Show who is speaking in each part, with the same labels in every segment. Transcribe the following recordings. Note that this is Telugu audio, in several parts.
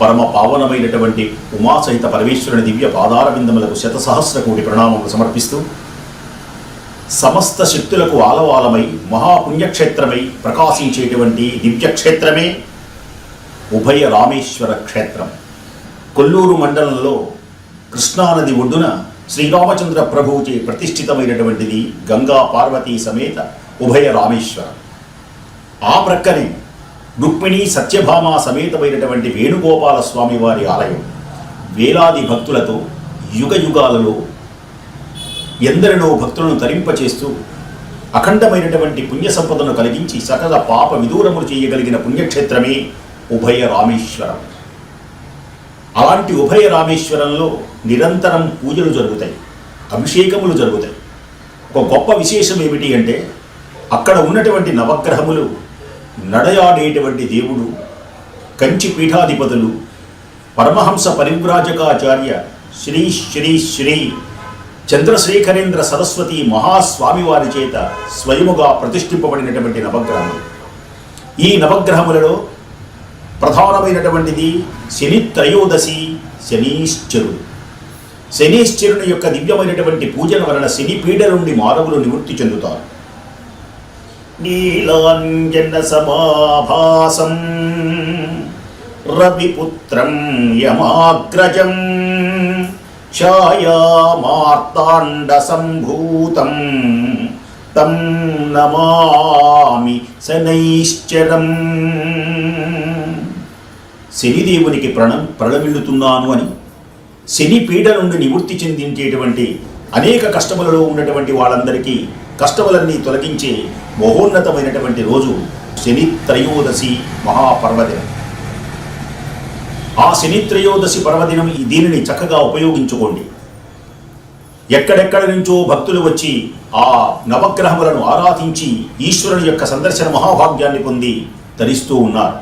Speaker 1: పరమ పావనమైనటువంటి ఉమాసహిత పరమేశ్వరుని దివ్య పాదారవిందములకు శతసహస్ర కోటి ప్రణామములు సమర్పిస్తూ సమస్త శక్తులకు ఆలవాలమై మహాపుణ్యక్షేత్రమై ప్రకాశించేటువంటి దివ్యక్షేత్రమే ఉభయ రామేశ్వర క్షేత్రం. కొల్లూరు మండలంలో కృష్ణానది ఒడ్డున శ్రీరామచంద్ర ప్రభువుచే ప్రతిష్ఠితమైనటువంటిది గంగా పార్వతీ సమేత ఉభయ రామేశ్వరం. ఆ ప్రక్కనే రుక్మిణి సత్యభామ సమేతమైనటువంటి వేణుగోపాల స్వామి వారి ఆలయం. వేలాది భక్తులతో యుగ యుగాలలో ఎందరినో భక్తులను తరింపచేస్తూ అఖండమైనటువంటి పుణ్య సంపదను కలిగించి సకల పాప విదూరములు చేయగలిగిన పుణ్యక్షేత్రమే ఉభయ రామేశ్వరం అలాంటి ఉభయ రామేశ్వరంలో నిరంతరం పూజలు జరుగుతాయి అభిషేకములు జరుగుతాయి. ఒక గొప్ప విశేషం ఏమిటి అంటే అక్కడ ఉన్నటువంటి నవగ్రహములు నడయాడేటువంటి దేవుడు కంచి పీఠాధిపతులు పరమహంస పరివ్రాజకాచార్య శ్రీ శ్రీ శ్రీ చంద్రశేఖరేంద్ర సరస్వతి మహాస్వామి వారి చేత స్వయముగా ప్రతిష్ఠింపబడినటువంటి నవగ్రహములు ఈ నవగ్రహములలో ప్రధానమైనటువంటిది శని త్రయోదశి శనీశ్చరుడు. శనీశ్చరుని యొక్క దివ్యమైనటువంటి పూజల వలన శని పీడ నుండి మానవులు నివృత్తి చెందుతారు. నీలాంజన సమాభాసం రవిపుత్రం యమాగ్రజం ఛాయామార్తాండ సంభూతం తం నమామి శనైశ్చరం శనిదేవునికి ప్రణ ప్రణమిల్లుతున్నాను అని శని పీడ నుండి నివృత్తి చెందించేటువంటి అనేక కష్టములలో ఉన్నటువంటి వాళ్ళందరికీ కష్టములన్నీ తొలగించే మహోన్నతమైనటువంటి రోజు శని త్రయోదశి మహాపర్వదినం. ఆ శని త్రయోదశి పర్వదినం ఈ దీనిని చక్కగా ఉపయోగించుకోండి. ఎక్కడెక్కడ నుంచో భక్తులు వచ్చి ఆ నవగ్రహములను ఆరాధించి ఈశ్వరుని యొక్క సందర్శన మహాభాగ్యాన్ని పొంది ధరిస్తూ ఉన్నారు.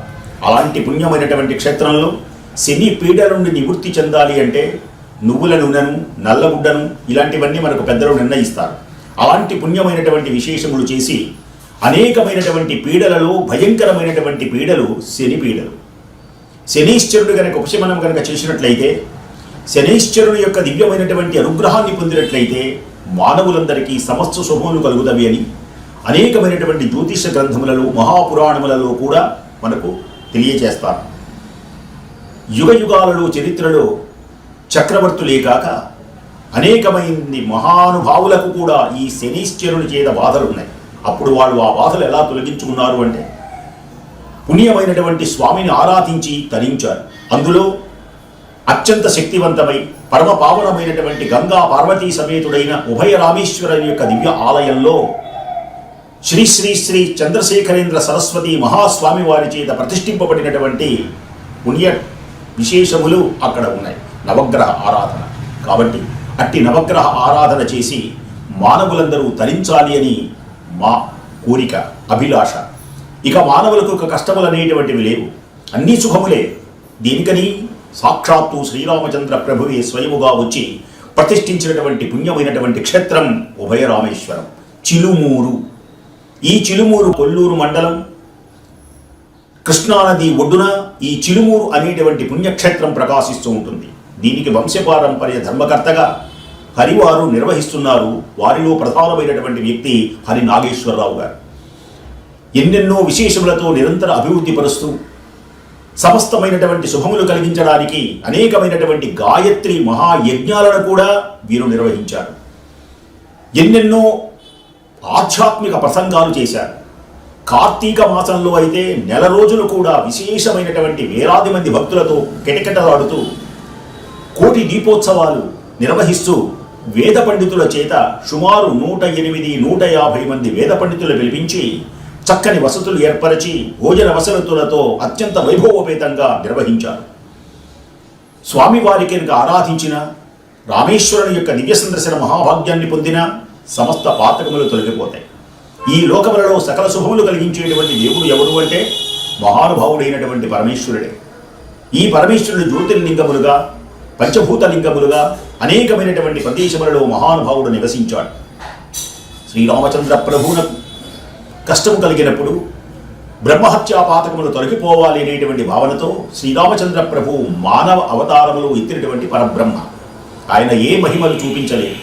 Speaker 1: అలాంటి పుణ్యమైనటువంటి క్షేత్రంలో శని పీడ నుండి నివృత్తి చెందాలి అంటే నువ్వుల నూనెను నల్లగుడ్డను ఇలాంటివన్నీ మనకు పెద్దలు నిర్ణయిస్తారు. అలాంటి పుణ్యమైనటువంటి విశేషములు చేసి అనేకమైనటువంటి పీడలలో భయంకరమైనటువంటి పీడలు శని పీడలు. శనీశ్వరుడు కనుక ఉపశమనం కనుక చేసినట్లయితే శనీశ్వరుడు యొక్క దివ్యమైనటువంటి అనుగ్రహాన్ని పొందినట్లయితే మానవులందరికీ సమస్త శుభములు కలుగుతవి అని అనేకమైనటువంటి జ్యోతిష గ్రంథములలో మహాపురాణములలో కూడా మనకు తెలియచేస్తారు యుగ యుగాలలో చరిత్రలో చక్రవర్తులే కాక అనేకమైంది మహానుభావులకు కూడా ఈ శనీశ్చరుని చేత బాధలు ఉన్నాయి అప్పుడు వాళ్ళు ఆ బాధలు ఎలా తొలగించుకున్నారు అంటే పుణ్యమైనటువంటి స్వామిని ఆరాధించి తరించారు. అందులో అత్యంత శక్తివంతమై పరమ పావనమైనటువంటి గంగా పార్వతీ సమేతుడైన ఉభయ రామేశ్వరుని యొక్క దివ్య ఆలయంలో శ్రీ శ్రీ శ్రీ చంద్రశేఖరేంద్ర సరస్వతి మహాస్వామి వారి చేత ప్రతిష్ఠింపబడినటువంటి పుణ్య విశేషములు అక్కడ ఉన్నాయి. నవగ్రహ ఆరాధన. కాబట్టి అట్టి నవగ్రహ ఆరాధన చేసి మానవులందరూ తరించాలి అని మా కోరిక అభిలాష. ఇక మానవులకు ఒక కష్టములు అనేటువంటివి లేవు. అన్నీ సుఖములే. దీనికని సాక్షాత్తు శ్రీరామచంద్ర ప్రభువే స్వయముగా వచ్చి ప్రతిష్ఠించినటువంటి పుణ్యమైనటువంటి క్షేత్రం ఉభయరామేశ్వరం. చిలుమూరు. ఈ చిలుమూరు కొల్లూరు మండలం. కృష్ణానది ఒడ్డున ఈ చిలుమూరు అనేటువంటి పుణ్యక్షేత్రం ప్రకాశిస్తూ ఉంటుంది. దీనికి వంశపారంపర్య ధర్మకర్తగా హరివారు నిర్వహిస్తున్నారు. వారిలో ప్రధానమైనటువంటి వ్యక్తి హరి నాగేశ్వరరావు గారు. ఎన్నెన్నో విశేషములతో నిరంతర అభివృద్ధి పరుస్తూ సమస్తమైనటువంటి శుభములు కలిగించడానికి అనేకమైనటువంటి గాయత్రి మహాయజ్ఞాలను కూడా వీరు నిర్వహించారు. ఎన్నెన్నో ఆధ్యాత్మిక ప్రసంగాలు చేశారు. కార్తీక మాసంలో అయితే నెల రోజులు కూడా విశేషమైనటువంటి వేలాది మంది భక్తులతో కిటకిటలాడుతూ కోటి దీపోత్సవాలు నిర్వహిస్తూ వేద పండితుల చేత సుమారు నూట ఎనిమిది నూట యాభై మంది వేద పండితులు పిలిపించి చక్కని వసతులు ఏర్పరిచి భోజన వసతులతో అత్యంత వైభవోపేతంగా నిర్వహించారు. స్వామివారికి కనుక ఆరాధించిన రామేశ్వరుని యొక్క దివ్య సందర్శన మహాభాగ్యాన్ని పొందిన సమస్త పాతకములు తొలగిపోతాయి. ఈ లోకములలో సకల శుభములు కలిగించేటువంటి దేవుడు ఎవరు అంటే మహానుభావుడైనటువంటి పరమేశ్వరుడే. ఈ పరమేశ్వరుడు జ్యోతిర్లింగములుగా పంచభూత లింగములుగా అనేకమైనటువంటి ప్రదేశములలో మహానుభావుడు నివసించాడు. శ్రీరామచంద్ర ప్రభువునకు కష్టము కలిగినప్పుడు బ్రహ్మహత్యా పాతకములు తొలగిపోవాలి అనేటువంటి భావనతో శ్రీరామచంద్ర ప్రభు మానవ అవతారములు ఎత్తినటువంటి పరబ్రహ్మ. ఆయన ఏ మహిమలు చూపించలేదు.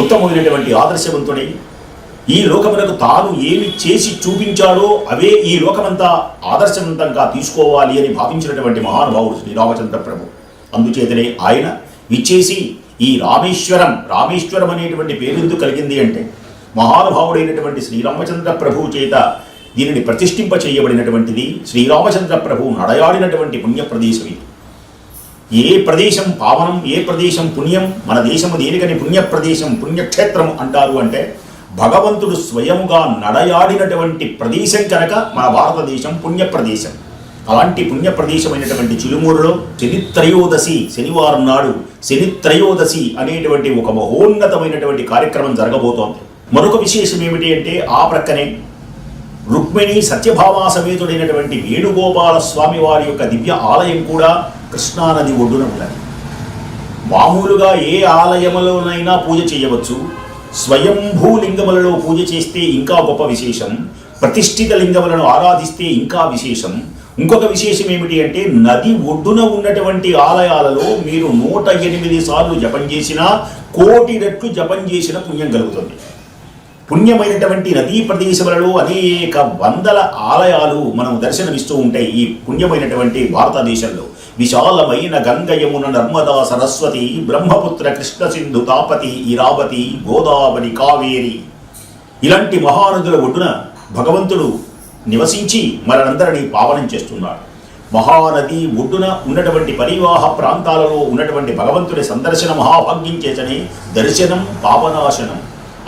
Speaker 1: ఉత్తమమైనటువంటి ఆదర్శవంతుడై ఈ లోకమునకు తాను ఏమి చేసి చూపించాడో అవే ఈ లోకమంతా ఆదర్శవంతంగా తీసుకోవాలి అని భావించినటువంటి మహానుభావుడు శ్రీరామచంద్ర ప్రభు అందుచేతనే ఆయన విచ్చేసి ఈ రామేశ్వరం రామేశ్వరం అనేటువంటి పేరెందుకు కలిగింది అంటే మహానుభావుడైనటువంటి శ్రీరామచంద్ర ప్రభువు చేత దీనిని ప్రతిష్ఠింప చేయబడినటువంటిది శ్రీరామచంద్ర ప్రభువు నడయాడినటువంటి పుణ్య ప్రదేశం ఇది. ఏ ప్రదేశం పావనం ఏ ప్రదేశం పుణ్యం మన దేశము దేనికని పుణ్య ప్రదేశం పుణ్యక్షేత్రం అంటారు అంటే భగవంతుడు స్వయముగా నడయాడినటువంటి ప్రదేశం కనుక మన భారతదేశం పుణ్య ప్రదేశం అలాంటి పుణ్య ప్రదేశమైనటువంటి చిలుమూరులో శనిత్రయోదశి శనివారం నాడు శనిత్రయోదశి అనేటువంటి ఒక మహోన్నతమైనటువంటి కార్యక్రమం జరగబోతోంది. మరొక విశేషం ఏమిటి అంటే ఆ ప్రక్కనే రుక్మిణి సత్యభామా సమేతుడైనటువంటి వేణుగోపాల స్వామి వారి యొక్క దివ్య ఆలయం కూడా కృష్ణానది ఒడ్డున ఉన్నది. మామూలుగా ఏ ఆలయములోనైనా పూజ చేయవచ్చు. స్వయంభూ లింగములలో పూజ చేస్తే ఇంకా గొప్ప విశేషం. ప్రతిష్ఠిత లింగములను ఆరాధిస్తే ఇంకా విశేషం. ఇంకొక విశేషం ఏమిటి అంటే నది ఒడ్డున ఉన్నటువంటి ఆలయాలలో మీరు నూట ఎనిమిది సార్లు జపం చేసినా కోటి రెట్లు జపం చేసిన పుణ్యం కలుగుతుంది. పుణ్యమైనటువంటి నదీ ప్రదేశములలో అనేక వందల ఆలయాలు మనం దర్శనమిస్తూ ఉంటాయి ఈ పుణ్యమైనటువంటి భారతదేశంలో. విశాలమైన గంగ యమున నర్మదా సరస్వతి బ్రహ్మపుత్ర కృష్ణ సింధు తాపతి ఇరావతి గోదావరి కావేరి. ఇలాంటి మహానదుల ఒడ్డున భగవంతుడు నివసించి మనందరినీ పావనం చేస్తున్నాడు. మహానది ఒడ్డున ఉన్నటువంటి పరివాహ ప్రాంతాలలో ఉన్నటువంటి భగవంతుడి సందర్శన మహాభాగ్యం చేతనే దర్శనం పాపనాశనం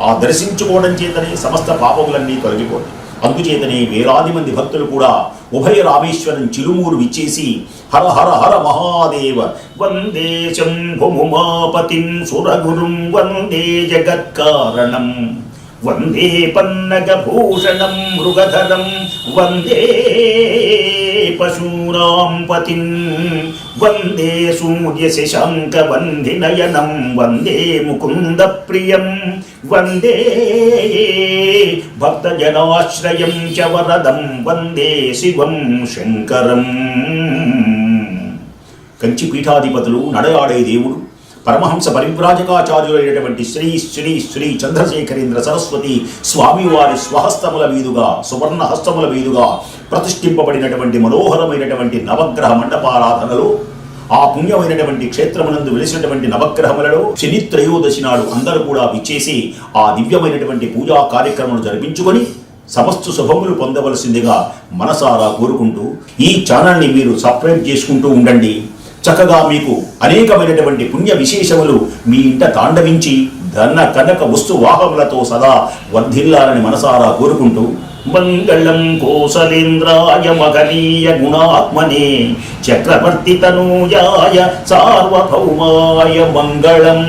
Speaker 1: ఆ దర్శించుకోవడం చేతనే సమస్త పాపములన్నీ తొలగిపోతాయి. అందుచేతనే వేలాది మంది భక్తులు కూడా ఉభయ రామేశ్వరం చిలుమూరు విచ్చేసి హర హర హర మహాదేవ వందే శంభుముమాపతిం సురగురుం వందే జగత్కారణం. వందే పన్నగభూషణం మృగధరం వందే పశూనాం పతిం వందే సూర్యశశాంకవంధినయనం వందే ముకుంద ప్రియం వందే భక్తజనాశ్రయం చ వరదం వందే శివం శంకరం కంచి పీఠాధిపతులు నడయాడే దేవుడు పరమహంస పరివ్రాజకాచార్యులైనటువంటి శ్రీ శ్రీ శ్రీ చంద్రశేఖరేంద్ర సరస్వతి స్వామివారి స్వహస్తముల మీదుగా సువర్ణ హస్తముల మీదుగా ప్రతిష్ఠింపబడినటువంటి మనోహరమైనటువంటి నవగ్రహ మండపారాధనలు ఆ పుణ్యమైనటువంటి క్షేత్రమునందు వెలిసినటువంటి నవగ్రహములలో శని త్రయోదశి నాడు అందరూ కూడా విచ్చేసి ఆ దివ్యమైనటువంటి పూజా కార్యక్రమం జరిపించుకొని సమస్త శుభములు పొందవలసిందిగా మనసారా కోరుకుంటూ ఈ ఛానల్ని మీరు సబ్స్క్రైబ్ చేసుకుంటూ ఉండండి. చక్కగా మీకు అనేకమైనటువంటి పుణ్య విశేషములు మీ ఇంట తాండవించి ధన కనక వస్తు వాహములతో సదా వర్ధిల్లాలని మనసారా కోరుకుంటూ మంగళం కోసలేంద్రాయ మగనీయ గుణాత్మనే చక్రవర్తి తనూయాయ సార్వభౌమాయ మంగళం.